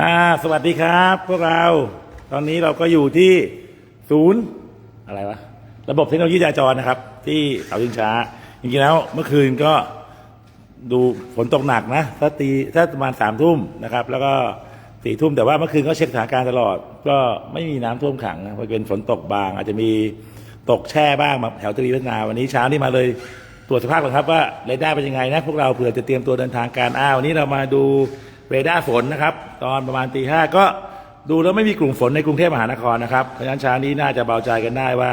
อ่าสวัสดีครับ พวกเรา ตอนนี้เราก็อยู่ที่ศูนย์อะไรวะ ระบบเทคโนโลยีจราจรนะครับ ที่เขาชิงช้า จริงๆแล้วเมื่อคืนก็ดูฝนตกหนักนะถ้าตีถ้าประมาณสามทุ่มนะครับ แล้วก็สี่ทุ่มแต่ว่าเมื่อคืนก็เช็คสถานการณ์ตลอด ก็ไม่มีน้ำท่วมขังนะเพราะเป็นฝนตกบาง อาจจะมีตกแช่บ้างมาแถวตรีพัฒนาวันนี้เช้านี่มาเลยตรวจสภาพก่อนครับว่าเรดาร์เป็นยังไงนะพวกเราเผื่อจะเตรียมตัวเดินทางการอ้าววันนี้เรามาดู เรดาร์ฝนนะครับ ตอนประมาณตีห้าก็ดูแล้วไม่มีกลุ่มฝนในกรุงเทพมหานครนะครับเพราะฉะนั้นเช้านี้น่าจะเบาใจกันได้ว่า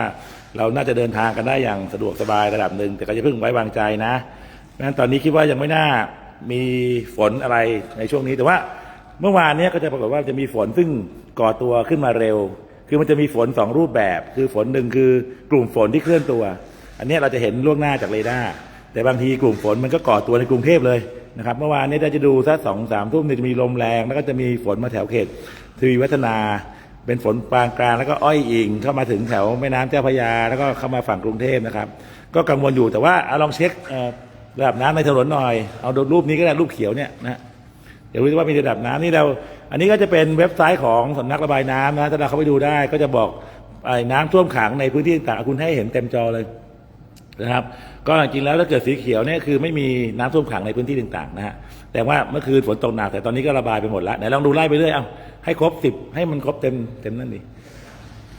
เราน่าจะเดินทางกันได้อย่างสะดวกสบายระดับหนึ่งแต่ก็จะเพิ่งไว้วางใจนะเพราะฉะนั้นตอนนี้คิดว่ายังไม่น่ามีฝนอะไรในช่วงนี้แต่ว่าเมื่อวานเนี้ยก็จะปรากฏว่าจะมีฝนซึ่งก่อตัวขึ้นมาเร็ว คือมันจะมีฝนสองรูปแบบ คือฝนหนึ่งคือกลุ่มฝนที่เคลื่อนตัว อันนี้เราจะเห็นล่วงหน้าจากเรดาร์แต่บางทีกลุ่มฝนมันก็ก่อตัวในกรุงเทพเลย นะครับเมื่อวานนี้ถ้าจะดูสักสองสามทุ่มเนี่ยจะมีลมแรง แล้วก็จะมีฝนมาแถวเขตทวีวัฒนา เป็นฝนปานกลางแล้วก็อ้อยอิงเข้ามาถึงแถวแม่น้ำเจ้าพระยา แล้วก็เข้ามาฝั่งกรุงเทพนะครับ ก็กังวลอยู่แต่ว่าเอาลองเช็คระดับน้ำในถนนหน่อย เอาดูรูปนี้ก็ได้รูปเขียวเนี่ยนะเดี๋ยวรู้ว่ามีระดับน้ำนี่เรา อันนี้ก็จะเป็นเว็บไซต์ของสำนักระบายน้ำนะถ้าเราเข้าไปดูได้ก็จะบอกไอ้น้ำท่วมขังในพื้นที่ต่างๆคุณให้เห็นเต็มจอเลย นะครับ ก็จริงๆแล้วถ้าเกิดสีเขียวเนี่ยคือไม่มีน้ำท่วมขังในพื้นที่ต่างๆนะฮะแต่ว่าเมื่อคืนฝนตกหนักแต่ตอนนี้ก็ระบายไปหมดแล้วไหนลองดูไล่ไปเรื่อยเอาให้ครบสิบให้มันครบเต็มเต็มนั่นดิ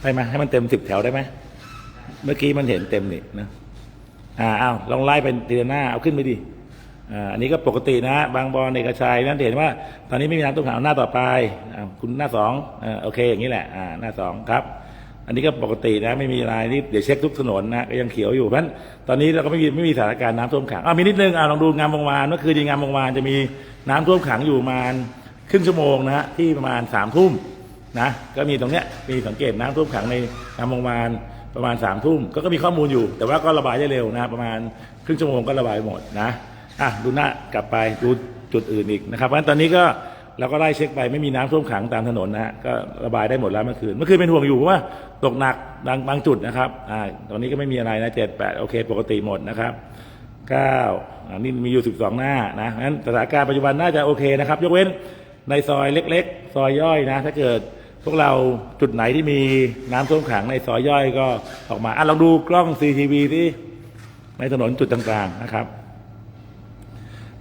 ได้ไหมให้มันเต็มสิบแถวได้ไหมเมื่อกี้มันเห็นเต็มนี่นะอ่าอ้าวลองไล่เป็นทีละหน้าเอาขึ้นไปดิอ่าอันนี้ก็ปกตินะ บางบอลเอกชัยนั่นเห็นว่า ตอนนี้ไม่มีน้ำท่วมขังหน้าต่อไปอ่าคุณหน้าสองอ่าโอเคอย่างนี้แหละอ่าหน้าสองครับ อันนี้ก็ปกตินะไม่มีอะไรนี่เดี๋ยวเช็คทุกถนนนะก็ยังเขียวอยู่เพราะฉะนั้นตอนนี้เราก็ไม่มีไม่มีสถานการณ์น้ำท่วมขังอ่ามีนิดนึงอ่าลองดูงามวงวานเมื่อคืนที่งามวงวานจะมีน้ำท่วมขังอยู่ประมาณครึ่งชั่วโมงนะฮะที่ประมาณสามทุ่มนะก็มีตรงเนี้ยมีสังเกตน้ำท่วมขังในน้ำมงมานประมาณสามทุ่มก็ก็มีข้อมูลอยู่ แต่ว่าก็ระบายได้เร็วนะประมาณครึ่งชั่วโมงก็ระบายหมดนะอะดูหน้ากลับไปดูจุดอื่นอีกนะครับเพราะฉะนั้นตอนนี้ก็ เราก็ไล่เช็คไปไม่มีน้ำท่วมขังตามถนนนะฮะก็ระบายได้หมดแล้วเมื่อคืนเมื่อคืนเป็นห่วงอยู่เพราะว่าตกหนักบางบางจุดนะครับอ่าตอนนี้ก็ไม่มีอะไรนะเจ็ดแปดโอเค ปกติหมดนะครับเก้าอ่านี่มีอยู่สิบสองหน้านะงั้นสถานการณ์ปัจจุบันน่าจะโอเคนะครับ ยกเว้นในซอยเล็ก ๆ ซอยย่อยนะ ถ้าเกิดพวกเราจุดไหนที่มีน้ำท่วมขังในซอยย่อยก็ออกมาอะลองดูกล้อง CCTV ที่ในถนนจุดต่างๆนะครับ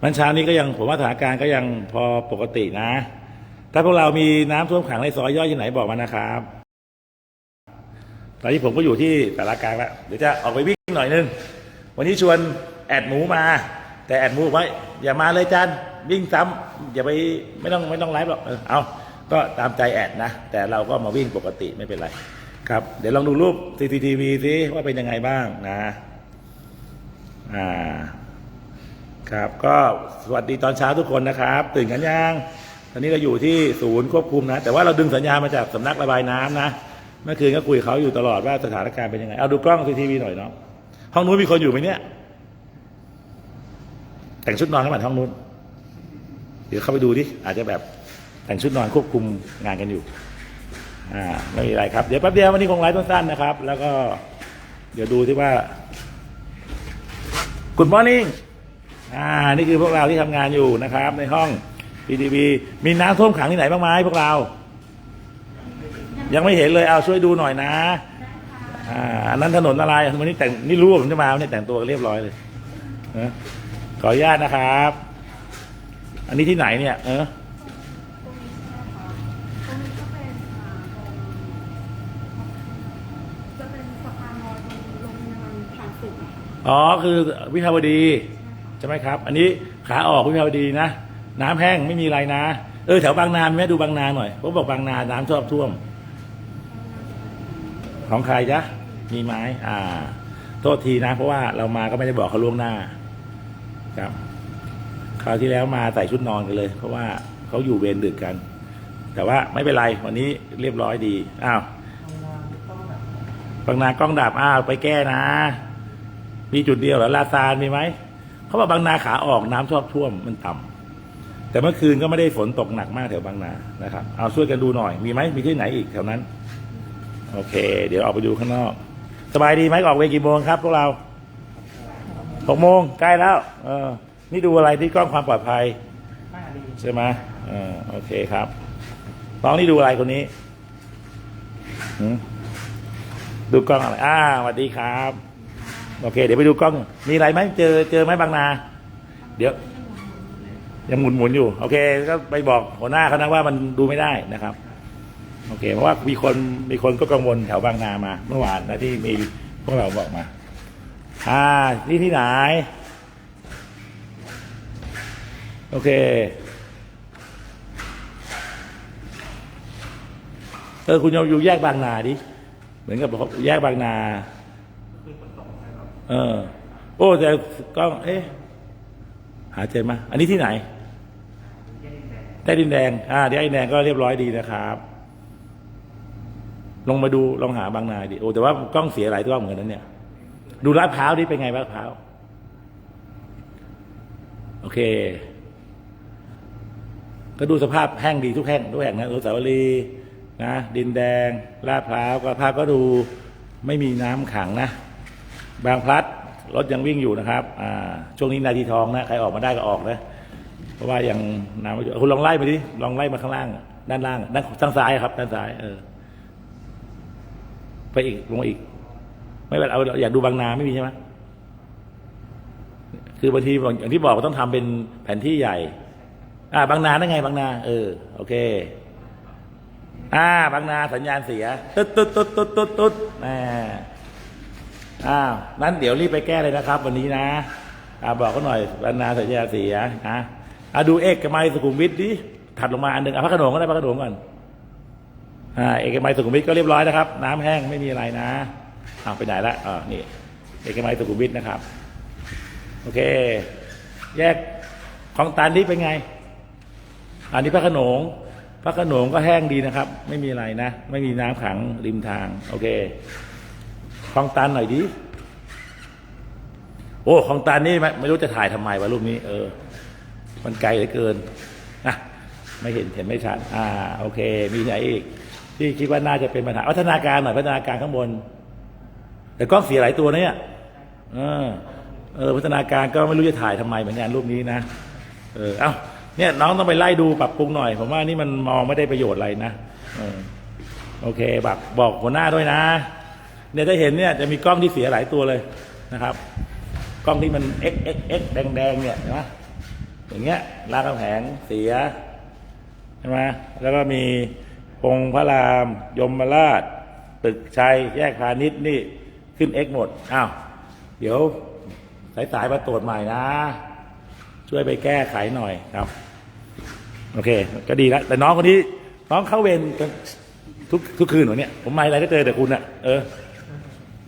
มันเช้านี้ก็ยังผมว่าสถานการณ์ก็ยังพอปกตินะ ถ้าพวกเรามีน้ำท่วมขังในซอยย่อยที่ไหนบอกมานะครับ ตอนนี้ผมก็อยู่ที่สารากลางแล้วเดี๋ยวจะออกไปวิ่งหน่อยนึง วันนี้ชวนแอดหมูมา แต่แอดหมูบอกว่าอย่ามาเลยจันวิ่งซ้ำอย่าไปไม่ต้องไม่ต้องไลฟ์หรอกเออเอาก็ตามใจแอดนะ แต่เราก็มาวิ่งปกติไม่เป็นไร ครับ เดี๋ยวลองดูรูป CCTV ซิว่าเป็นยังไงบ้างนะ อ่า ครับ ก็สวัสดีตอนเช้าทุกคนนะครับ ตื่นกันยังตอนนี้เราอยู่ที่ศูนย์ควบคุมนะ แต่ว่าเราดึงสัญญาณมาจากสำนักระบายน้ำนะ เมื่อคืนก็คุยกับเขาอยู่ตลอดว่าสถานการณ์เป็นยังไง เอาดูกล้องซีทีวีหน่อยเนาะห้องนู้นมีคนอยู่ไหมเนี่ย แต่งชุดนอนเข้ามาห้องนู้น เดี๋ยวเข้าไปดูดิ อาจจะแบบแต่งชุดนอนควบคุมงานกันอยู่ อ่า ไม่มีอะไรครับ เดี๋ยวแป๊บเดียววันนี้คงไลฟ์สั้นๆนะครับ แล้วก็ เดี๋ยวดูที่ว่า Good morning อ่านี่คือพวกเราที่ทำงานอยู่นะครับ ในห้อง PTV มีน้ำท่วมขังที่ไหนบ้างไหมพวกเรา ยังไม่เห็นเลยเอาช่วยดูหน่อยนะอ่าอันนั้นถนนอะไรวันนี้แต่งนี่รู้ว่าผมจะมาวันนี้แต่งตัวเรียบร้อยเลยนะขออนุญาตนะครับ อันนี้ที่ไหนเนี่ย เออตรงนี้ก็เป็นอ่าตรงจะเป็นสะพานลอยตรงโรงพยาบาลผ่านศึกอะค่ะอ๋อ คือวิภาวดี ใช่ไหมครับ อันนี้ขาออกวิภาวดีนะ น้ำแห้งไม่มีอะไรนะ เออแถวบางนามีไหมดูบางนาหน่อยผมบอกบางนาน้ำชอบท่วม ของใครจ๊ะมีไหมอ่า โทษทีนะ เพราะว่าเรามาก็ไม่ได้บอกเขาล่วงหน้า ครับคราวที่แล้วมาใส่ชุดนอนกันเลย เพราะว่าเขาอยู่เวรดึกกัน แต่ว่าไม่เป็นไรวันนี้เรียบร้อยดีอ้าวบางนากล้องดับอ้าวไปแก้นะ มีจุดเดียวหรอลาซานมีไหม เขาบอกบางนาขาออกน้ำชอบท่วมมันต่ำแต่เมื่อคืนก็ไม่ได้ฝนตกหนักมากแถวบางนานะครับ เอาช่วยกันดูหน่อย มีไหมมีที่ไหนอีกแถวนั้น โอเค เดี๋ยวออกไปดูข้างนอก สบายดีไหมออกเวกี่โมงครับพวกเราหกโมงใกล้แล้ว เออ นี่ดูอะไรที่กล้องความปลอดภัยใช่ไหมเออโอเคครับน้องนี่ดูอะไรคนนี้ดูกล้องอะไรอ่าสวัสดีครับ โอเค เดี๋ยวไปดูกล้อง มีอะไรไหมเจอเจอไหมบางนา เดี๋ยว ยังหมุนหมุนอยู่ โอเค ก็ไปบอกหัวหน้าเขานะว่ามันดูไม่ได้นะครับ โอเค เพราะว่ามีคนมีคนก็กังวลแถวบางนามา เมื่อวานนะที่มีพวกเราบอกมา อ่านี่ที่ไหน โอเคเออคุณอยู่แยกบางนาดิ เหมือนกับแยกบางนา เออ โอ้แต่กล้อง เอ๊ะ หาเจอมา อันนี้ที่ไหนใต้ดินแดง อ่าที่ใต้ดินแดงก็เรียบร้อยดีนะครับ ลงมาดูลองหาบางนาดิ โอ้แต่ว่ากล้องเสียหลายตัวเหมือนนั้นเนี่ย ดูลาดพร้าวดิเป็นไงลาดพร้าว โอเค ก็ดูสภาพแห้งดีทุกแห่งทุกแห่งนะอนุสาวรีย์นะ ดินแดง ลาดพร้าวก็ภาพก็ดูไม่มีน้ำขังนะ บางพลัดรถยังวิ่งอยู่นะครับอ่าช่วงนี้นาทีทองนะใครออกมาได้ก็ออกนะเพราะว่ายังน้ำไม่เยอะคุณลองไล่มาดิลองไล่มาข้างล่าง ด้านล่างด้านทางซ้ายครับ ด้านซ้าย เออ ไปอีกลงมาอีก ไม่เป็นเอาอยากดูบางนาไม่มีใช่ไหมคือบางทีอย่างที่บอกต้องทำเป็นแผนที่ใหญ่ อ่า บางนาได้ไง บางนา เออ โอเค อ่า บางนาสัญญาณเสีย ตุ๊ดตุ๊ดตุ๊ดตุ๊ดตุ๊ดตุ๊ด อ้าวนั้นเดี๋ยวรีบไปแก้เลยนะครับ วันนี้นะอาบอกเขาหน่อยบรรณาสัญญาเสียนะอาดูเอกมัยสุขุมวิทดิถัดลงมาอันหนึ่งอะพระขนงก็ได้พระขนงก่อนอ่าเอกมัยสุขุมวิทก็เรียบร้อยนะครับ น้ำแห้งไม่มีอะไรนะอ้าวไปไหนละอ่านี่ เอกมัยสุขุมวิทนะครับ โอเค แยกของตันนี่เป็นไง อันนี้พระขนงพระขนงก็แห้งดีนะครับ ไม่มีอะไรนะ ไม่มีน้ำขังริมทาง โอเค คลองตันหน่อยดิโอ้คลองตันนี่ไม่ไม่รู้จะถ่ายทำไมวะรูปนี้ เออ มันไกลเหลือเกินอะไม่เห็นเห็นไม่ชัดอ่า โอเค มีไหนอีก ที่คิดว่าน่าจะเป็นปัญหาพัฒนาการหน่อยพัฒนาการข้างบน แต่กล้องเสียหลายตัวนะเนี่ยเออเออพัฒนาการก็ไม่รู้จะถ่ายทำไมเหมือนกันรูปนี้นะเออเอ้าเนี่ยน้องต้องไปไล่ดูปรับปรุงหน่อย ผมว่านี่มันมองไม่ได้ประโยชน์อะไรนะเออโอเคบอกบอกหัวหน้าด้วยนะ เนี่ยถ้าเห็นเนี่ยจะมีกล้องที่เสียหลายตัวเลยนะครับ กล้องที่มัน x x x แดงแดงๆเนี่ยนไหมอย่างเงี้ยรามคำแหงเสียใช่ไหมแล้วก็มีพงพระราม ยมราช ตึกชัย แยกพาณิชย์นี่ขึ้น x หมด อ้าว เดี๋ยวสายสายมาตรวจใหม่นะ ช่วยไปแก้ไขหน่อยครับ โอเค ก็ดีแล้วแต่น้องคนนี้ น้องเข้าเวรกันทุกทุกคืนเหรอเนี่ยผมมาอะไรก็เจอแต่คุณอะเออ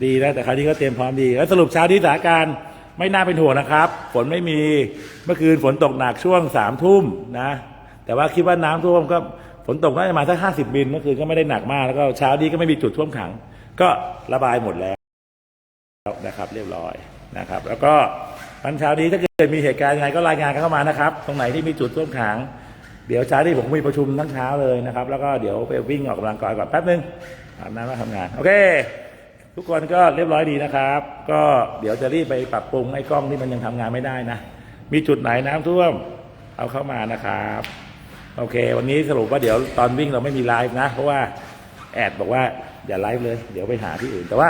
ดีนะแต่คราวนี้ก็เตรียมพร้อมดี แล้วสรุปเช้านี้สถานการณ์ไม่น่าเป็นห่วงนะครับ ฝนไม่มีเมื่อคืนฝนตกหนักช่วงสามทุ่มนะ แต่ว่าคิดว่าน้ำท่วมก็ฝนตกน่าจะมาสักห้าสิบมิลเมื่อคืนก็ไม่ได้หนักมากแล้วก็เช้านี้ก็ไม่มีจุดท่วมขัง ก็ระบายหมดแล้วนะครับ เรียบร้อยนะครับ แล้วก็วันเช้านี้ถ้าเกิดมีเหตุการณ์ยังไงก็รายงานกันเข้ามานะครับ ตรงไหนที่มีจุดท่วมขัง เดี๋ยวเช้านี้ผมมีประชุมทั้งเช้าเลยนะครับ แล้วก็เดี๋ยวไปวิ่งออกกำลังกายก่อนแป๊บนึงอาบน้ำแล้วทำงาน โอเค ทุกคนก็เรียบร้อยดีนะครับ ก็เดี๋ยวจะรีบไปปรับปรุงไอ้กล้องที่มันยังทำงานไม่ได้นะ มีจุดไหนน้ำท่วมเอาเข้ามานะครับ โอเค วันนี้สรุปว่าเดี๋ยวตอนวิ่งเราไม่มีไลฟ์นะ เพราะว่าแอดบอกว่าอย่าไลฟ์เลย เดี๋ยวไปหาที่อื่น แต่ว่า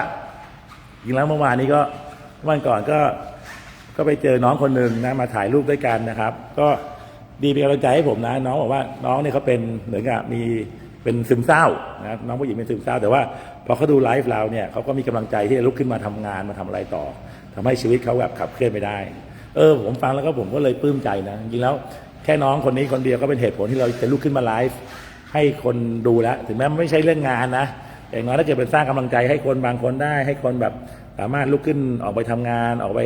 จริงแล้วเมื่อวานนี้ก็วันก่อนก็ก็ไปเจอน้องคนหนึ่งนะมาถ่ายรูปด้วยกันนะครับ ก็ดีเป็นกำลังใจให้ผมนะ น้องบอกว่าน้องเนี่ยเขาเป็นเหมือนกับมี เป็นซึมเศร้านะน้องผู้หญิงเป็นซึมเศร้า แต่ว่าพอเขาดูไลฟ์เราเนี่ยเขาก็มีกำลังใจที่จะลุกขึ้นมาทำงานมาทำอะไรต่อทำให้ชีวิตเขาแบบขับเคลื่อนไปได้ เออ ผมฟังแล้วก็ผมก็เลยปลื้มใจนะจริงแล้วแค่น้องคนนี้คนเดียวก็เป็นเหตุผลที่เราจะลุกขึ้นมาไลฟ์ให้คนดูแล้ว ถึงแม้มันไม่ใช่เรื่องงานนะอย่างน้อยถ้าเกิดเป็นสร้างกำลังใจให้คนบางคนได้ ให้คนแบบสามารถลุกขึ้นออกไปทำงาน ออกไป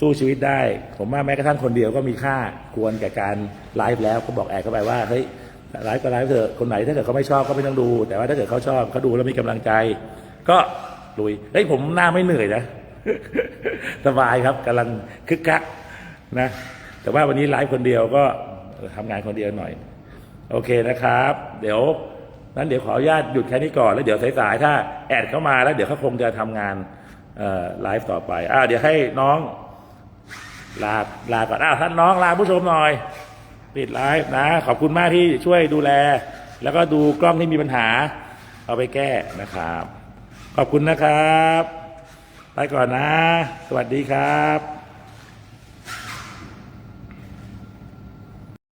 สู้ชีวิตได้ ผมว่าแม้กระทั่งคนเดียวก็มีค่าควรแก่การไลฟ์แล้วก็บอกแอดเข้าไปว่าเฮ้ย ไลฟ์ก็ไลฟ์เถอะคนไหนถ้าเกิดเขาไม่ชอบก็ไม่ต้องดู แต่ว่าถ้าเกิดเขาชอบเขาดูแล้วมีกำลังใจ ก็ลุยเฮ้ยผมหน้าไม่เหนื่อยนะสบายครับกำลังคึกคักนะแต่ว่าวันนี้ไลฟ์คนเดียวก็ทำงานคนเดียวหน่อย โอเคนะครับ เดี๋ยวนั้นเดี๋ยวขออนุญาตหยุดแค่นี้ก่อนแล้วเดี๋ยวสายๆถ้าแอดเข้ามาแล้วเดี๋ยวเขาคงจะทำงานไลฟ์ต่อไปอ่าเดี๋ยวให้น้องลาลาก่อนอ้าวท่านน้องลาผู้ชมหน่อย ปิดไลฟ์นะ ขอบคุณมากที่ช่วยดูแล แล้วก็ดูกล้องที่มีปัญหา เอาไปแก้นะครับ ขอบคุณนะครับ ไปก่อนนะ สวัสดีครับ